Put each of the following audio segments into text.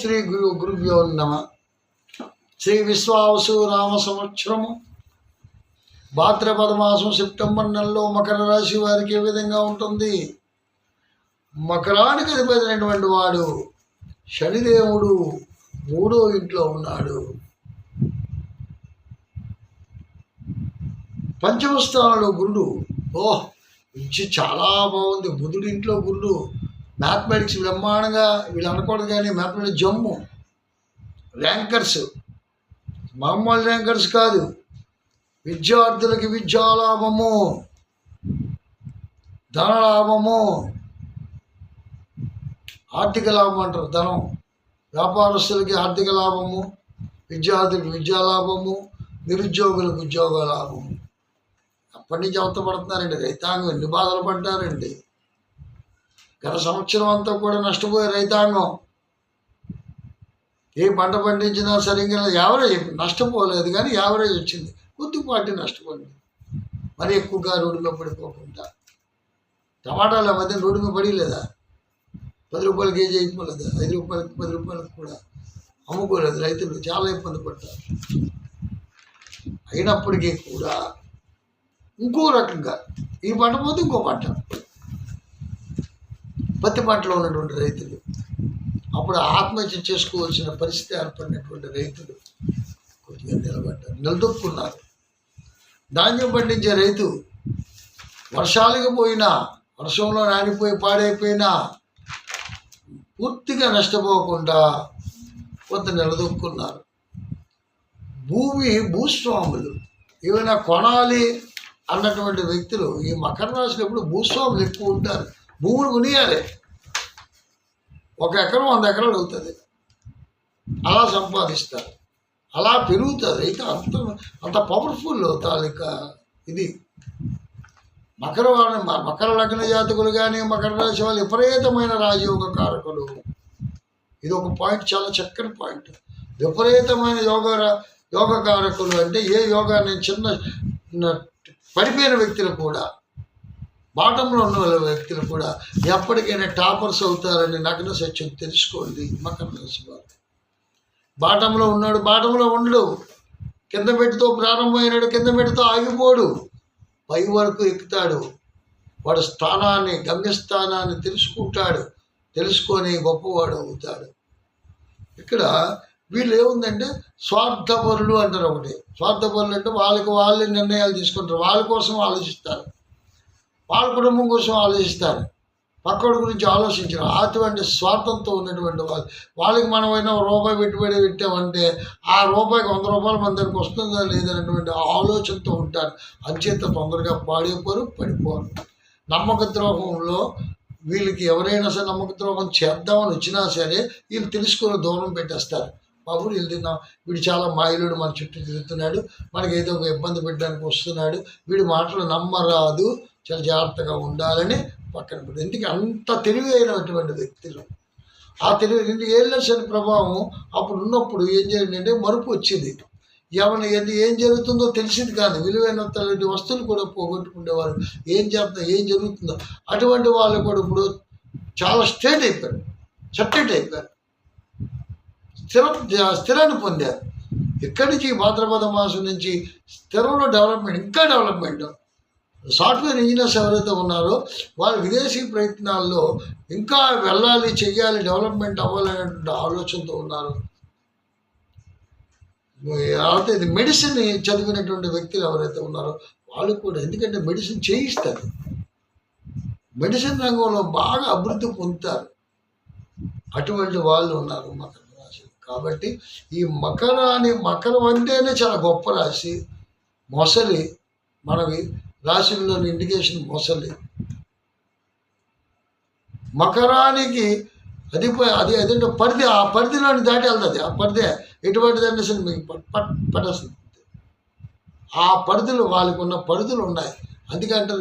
శ్రీ గురు గురుభ్యో నమ. శ్రీ విశ్వావసు రామ సంవత్సరము. భాద్రపద మాసం సెప్టెంబర్ నెలలో మకర రాశి వారికి ఏ విధంగా ఉంటుంది? మకరానికి అధిపతినటువంటి వాడు శనిదేవుడు మూడో ఇంట్లో ఉన్నాడు. పంచమ స్థానంలో గురుడు. ఓహ్ ఇచ్చి చాలా బాగుంది. బుధుడి ఇంట్లో గురుడు. మ్యాథమెటిక్స్ బ్రహ్మాండంగా వీళ్ళు అనకూడదు కానీ మ్యాథమెటిక్స్ జమ్ము. ర్యాంకర్స్. మామూలు ర్యాంకర్స్ కాదు. విద్యార్థులకి విద్యాలాభము. ధనలాభము. ఆర్థిక లాభం అంటారు ధనం. వ్యాపారస్తులకి ఆర్థిక లాభము. విద్యార్థులకు విద్యా లాభము నిరుద్యోగులకు ఉద్యోగ లాభము. అప్పటి నుంచి అవతపడుతున్నారండి రైతాంగం. ఎన్ని బాధలు పడ్డారండి. గత సంవత్సరం అంతా కూడా నష్టపోయే రైతాంగం. ఏ పంట పండించినా సరిగ్గా యావరేజ్ నష్టపోలేదు కానీ యావరేజ్ వచ్చింది. కొద్దిపాటి నష్టపోయింది మరి ఎక్కువగా రోడ్డులో పడిపోకుండా. టమాటాల మధ్య రోడ్డు మీద పడిలేదా? పది రూపాయలు కేజీ అయిపోలేదు. ఐదు రూపాయలకి పది రూపాయలకు కూడా అమ్ముకోలేదు. రైతులు చాలా ఇబ్బంది పడతారు అయినప్పటికీ కూడా ఇంకో రకంగా ఈ పంట పోతే ఇంకో పంట. పత్తి పంటలో ఉన్నటువంటి రైతులు అప్పుడు ఆత్మహత్య చేసుకోవాల్సిన పరిస్థితి ఏర్పడినటువంటి రైతులు కొద్దిగా నిలబడ్డారు నిలదొక్కున్నారు. ధాన్యం పండించే రైతు వర్షాలకు పోయినా వర్షంలో నానిపోయి పాడైపోయినా పూర్తిగా నష్టపోకుండా కొంత నిలదొక్కున్నారు. భూమి భూస్వాములు ఏమైనా కొనాలి అన్నటువంటి వ్యక్తులు ఈ మకర రాశిలో ఎప్పుడు భూస్వాములు ఎక్కువ ఉంటారు. భూములు కొనియాలి. ఒక ఎకరం వంద ఎకరాలు అవుతుంది. అలా సంపాదిస్తారు. అలా పెరుగుతుంది. అయితే అంత అంత పవర్ఫుల్ తాలూకా ఇది. మకర మ- మకర లగ్న జాతకులు కానీ మకర రాశి వాళ్ళు విపరీతమైన రాజయోగ కారకులు. ఇది ఒక పాయింట్ చాలా చక్కని పాయింట్ విపరీతమైన యోగ యోగ కారకులు అంటే ఏ యోగా నేను చిన్న పడిపోయిన వ్యక్తులు కూడా బాటంలో ఉన్న వాళ్ళ వ్యక్తులు కూడా ఎప్పటికైనా టాపర్స్ అవుతారని నగ్న సత్యం తెలుసుకోండి. మకర రాశి వారు బాటంలో ఉన్నాడు బాటంలో ఉండడు. కింద పెట్టితో ప్రారంభమైనాడు కింద పెట్టితో ఆగిపోడు. పై వరకు ఎక్కుతాడు. వాడు స్థానాన్ని గమ్యస్థానాన్ని తెలుసుకుంటాడు. తెలుసుకొని గొప్పవాడు అవుతాడు. ఇక్కడ వీళ్ళు ఏముందంటే స్వార్థపరులు అంటారు ఒకటి. స్వార్థపరులు అంటే వాళ్ళకి వాళ్ళే నిర్ణయాలు తీసుకుంటారు. వాళ్ళ కోసం ఆలోచిస్తారు. వాళ్ళ కుటుంబం కోసం ఆలోచిస్తారు. పక్కడి గురించి ఆలోచించరు. అటువంటి స్వార్థంతో ఉన్నటువంటి వాళ్ళు. వాళ్ళకి మనం అయినా రూపాయి పెట్టుబడి పెట్టామంటే ఆ రూపాయికి వంద రూపాయలు మన దగ్గరికి వస్తుందా లేదనేటువంటి ఆలోచనతో ఉంటారు. అంచేత తొందరగా పాడైపోరు పడిపోరు. నమ్మక ద్రోహంలో వీళ్ళకి ఎవరైనా సరే నమ్మక ద్రోహం చేద్దామని వచ్చినా సరే వీళ్ళు తెలుసుకుని దూరం పెట్టేస్తారు. బాబు వీళ్ళు తిన్నాం వీడు చాలా మాయలుడు మన చుట్టూ తిరుగుతున్నాడు. మనకి ఏదో ఒక ఇబ్బంది పెట్టడానికి వస్తున్నాడు. వీడి మాటలు నమ్మరాదు. చాలా జాగ్రత్తగా ఉండాలని పక్కన పెట్టి ఎందుకు? అంత తెలివి అయినటువంటి వ్యక్తులు. ఆ తెలివి రెండు ఏళ్ళ శని ప్రభావం. అప్పుడు ఉన్నప్పుడు ఏం చేయండి మరుపు వచ్చింది. ఎవరిని ఏది? ఏం జరుగుతుందో తెలిసింది కాదు. విలువైన వస్తువులు కూడా పోగొట్టుకునేవారు. ఏం చేస్తుందో ఏం జరుగుతుందో. అటువంటి వాళ్ళు కూడా ఇప్పుడు చాలా స్టేట్ అయిపోయారు. సెటెట్ అయిపోయారు. స్థిర స్థిరాన్ని పొందారు. ఇక్కడి నుంచి భాద్రపద మాసం నుంచి స్థిరంలో డెవలప్మెంట్ ఇంకా డెవలప్మెంట్ సాఫ్ట్వేర్ ఇంజనీర్స్ ఎవరైతే ఉన్నారో వాళ్ళు విదేశీ ప్రయత్నాల్లో ఇంకా వెళ్ళాలి చెయ్యాలి డెవలప్మెంట్ అవ్వాలనేటువంటి ఆలోచనతో ఉన్నారు. అయితే ఇది మెడిసిన్ చదివినటువంటి వ్యక్తులు ఎవరైతే ఉన్నారో వాళ్ళు కూడా ఎందుకంటే మెడిసిన్ చేయిస్తారు. మెడిసిన్ రంగంలో బాగా అభివృద్ధి పొందుతారు. అటువంటి వాళ్ళు ఉన్నారు మకర కాబట్టి ఈ మకరాన్ని మకరం అంటేనే చాలా గొప్ప రాశి. మొసలి మనవి రాశుల్లోని ఇండికేషన్ మొసలి. మకరానికి అది అది అదేంటో పరిధి ఆ పరిధిలోని దాటి వెళ్తుంది. ఆ పరిధి ఎటువంటిది అనేసి మీకు పట్ పట్టేస్తుంది. ఆ పరిధులు వాళ్ళకు ఉన్న పరిధులు ఉన్నాయి. అందుకంటే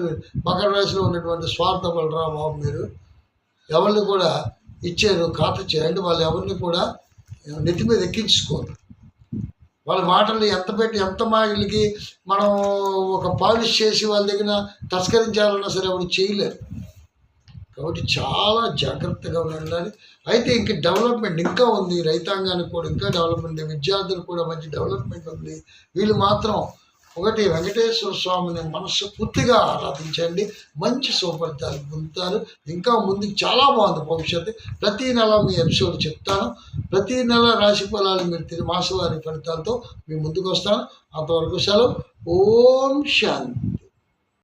మకర రాశిలో ఉన్నటువంటి స్వార్థపడరా బాబు మీరు. ఎవరిని కూడా ఇచ్చారు ఖాతా చేయండి వాళ్ళు ఎవరిని కూడా నెత్తి మీద ఎక్కించుకోరు. వాళ్ళ మాటలు ఎంత పెట్టి ఎంత మాటలకి మనం ఒక పాలిష్ చేసి వాళ్ళ దగ్గర తస్కరించాలన్నా సరే ఎవరు చేయలేరు. కాబట్టి చాలా జాగ్రత్తగా ఉండాలి. అయితే ఇంక డెవలప్మెంట్ ఇంకా ఉంది. రైతాంగానికి కూడా ఇంకా డెవలప్మెంట్ విద్యార్థులకు కూడా మంచి డెవలప్మెంట్ ఉంది. వీళ్ళు మాత్రం ఒకటి వెంకటేశ్వర స్వామిని మనస్సు పూర్తిగా ఆరాధించండి. మంచి సుఫలితాలు పొందుతారు. ఇంకా ముందుకు చాలా బాగుంది భవిష్యత్తు. ప్రతి నెల మీ ఎపిసోడ్ చెప్తాను. ప్రతి నెల రాశి ఫలాలు మీరు తిరిగి మాసవారి ఫలితాలతో మీ ముందుకు వస్తాను. అంతవరకు సెలవు. ఓం శాంతి.